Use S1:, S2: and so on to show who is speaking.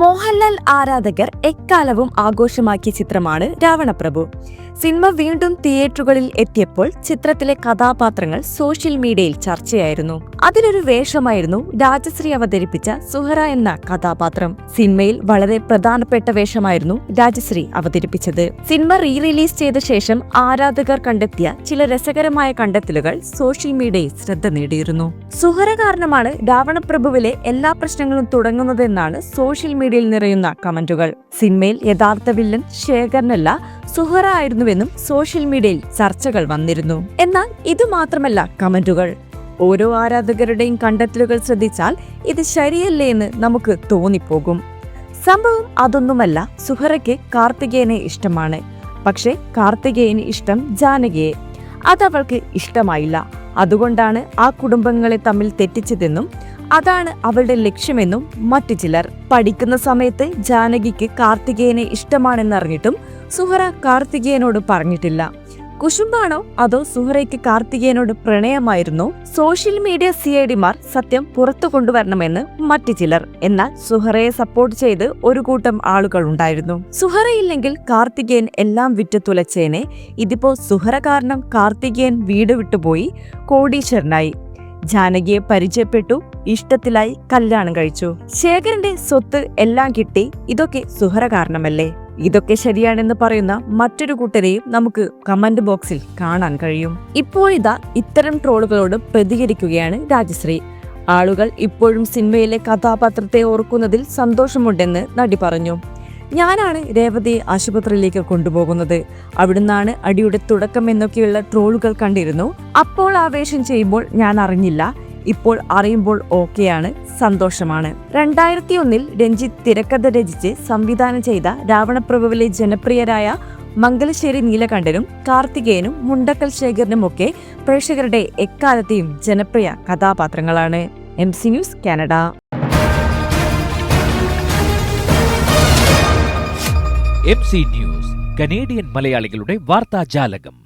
S1: മോഹൻലാൽ ആരാധകർ എക്കാലവും ആഘോഷമാക്കിയ ചിത്രമാണ് രാവണപ്രഭു. സിനിമ വീണ്ടും തിയേറ്ററുകളിൽ എത്തിയപ്പോൾ ചിത്രത്തിലെ കഥാപാത്രങ്ങൾ സോഷ്യൽ മീഡിയയിൽ ചർച്ചയായിരുന്നു. അതിലൊരു വേഷമായിരുന്നു രാജശ്രീ അവതരിപ്പിച്ച സുഹറ എന്ന കഥാപാത്രം. സിനിമയിൽ വളരെ പ്രധാനപ്പെട്ട വേഷമായിരുന്നു രാജശ്രീ അവതരിപ്പിച്ചത്. സിനിമ റീ റിലീസ് ചെയ്ത ശേഷം ആരാധകർ കണ്ടെത്തിയ ചില രസകരമായ കണ്ടെത്തലുകൾ സോഷ്യൽ മീഡിയയിൽ ശ്രദ്ധ നേടിയിരുന്നു. സുഹറ കാരണമാണ് രാവണപ്രഭുവിലെ എല്ലാ പ്രശ്നങ്ങളും തുടങ്ങുന്നതെന്നാണ് സോഷ്യൽ മീഡിയയിൽ നിറയുന്ന കമന്റുകൾ. സിനിമയിൽ യഥാർത്ഥ വില്ലൻ ശേഖരനല്ല സുഹറ ആയിരുന്നുവെന്നും സോഷ്യൽ മീഡിയയിൽ ചർച്ചകൾ വന്നിരുന്നു. എന്നാൽ ഇതുമാത്രമല്ല കമന്റുകൾ. ഓരോ ആരാധകരുടെയും കണ്ടെത്തലുകൾ ശ്രദ്ധിച്ചാൽ ഇത് ശരിയല്ലേ എന്ന് നമുക്ക് തോന്നിപ്പോകും. സംഭവം അതൊന്നുമല്ല സുഹറയ്ക്ക് കാർത്തികേയനെ ഇഷ്ടമാണ്. പക്ഷേ കാർത്തികേയന് ഇഷ്ടം ജാനകിയെ. അതവൾക്ക് ഇഷ്ടമായില്ല. അതുകൊണ്ടാണ് ആ കുടുംബങ്ങളെ തമ്മിൽ തെറ്റിച്ചതെന്നും അതാണ് അവളുടെ ലക്ഷ്യമെന്നും മറ്റു ചിലർ. പഠിക്കുന്ന സമയത്ത് ജാനകിക്ക് കാർത്തികേയനെ ഇഷ്ടമാണെന്നറിഞ്ഞിട്ടും സുഹറ കാർത്തികേയനോട് പറഞ്ഞിട്ടില്ല. കുശുംബാണോ അതോ സുഹറയ്ക്ക് കാർത്തികേയനോട് പ്രണയമായിരുന്നോ? സോഷ്യൽ മീഡിയ സി ഐ ഡിമാർ സത്യം പുറത്തു കൊണ്ടുവരണമെന്ന് മറ്റു ചിലർ. എന്നാൽ സുഹറയെ സപ്പോർട്ട് ചെയ്ത് ഒരു കൂട്ടം ആളുകൾ ഉണ്ടായിരുന്നു. സുഹറയില്ലെങ്കിൽ കാർത്തികേയൻ എല്ലാം വിറ്റു തുലച്ചേനെ. ഇതിപ്പോ സുഹറ കാരണം കാർത്തികേയൻ വീട് വിട്ടുപോയി കോടീശ്വരനായി. ജാനകിയെ പരിചയപ്പെട്ടു ഇഷ്ടത്തിലായി കല്യാണം കഴിച്ചു. ശേഖരന്റെ സ്വത്ത് എല്ലാം കിട്ടി ഇതൊക്കെ സുഹറ കാരണമല്ലേ? ഇതൊക്കെ ശരിയാണെന്ന് പറയുന്ന മറ്റൊരു കൂട്ടരെയും നമുക്ക് കമന്റ് ബോക്സിൽ കാണാൻ കഴിയും. ഇപ്പോൾ ഇതാ ഇത്തരം ട്രോളുകളോട് പ്രതികരിക്കുകയാണ് രാജശ്രീ. ആളുകൾ ഇപ്പോഴും സിനിമയിലെ കഥാപാത്രത്തെ ഓർക്കുന്നതിൽ സന്തോഷമുണ്ടെന്ന് നടി പറഞ്ഞു. ഞാനാണ് രേവതിയെ ആശുപത്രിയിലേക്ക് കൊണ്ടുപോകുന്നത്. അവിടുന്നാണ് അടിയുടെ തുടക്കം എന്നൊക്കെയുള്ള ട്രോളുകൾ കണ്ടിരുന്നു. അപ്പോൾ ആവേശം ചെയ്യുമ്പോൾ ഞാൻ അറിഞ്ഞില്ല. ഇപ്പോൾ അറിയുമ്പോൾ ഓക്കെയാണ് സന്തോഷമാണ്. രണ്ടായിരത്തി ഒന്നിൽ രഞ്ജിത്ത് തിരക്കഥ രചിച്ച് സംവിധാനം ചെയ്ത രാവണപ്രഭുവിലെ ജനപ്രിയരായ മംഗലശ്ശേരി നീലകണ്ഠനും കാർത്തികേയനും മുണ്ടക്കൽ ശേഖരനുമൊക്കെ പ്രേക്ഷകരുടെ എക്കാലത്തെയും ജനപ്രിയ കഥാപാത്രങ്ങളാണ്. M C news Canada.
S2: M C news Canadian മലയാളികളുടെ വാർത്താജാലകം.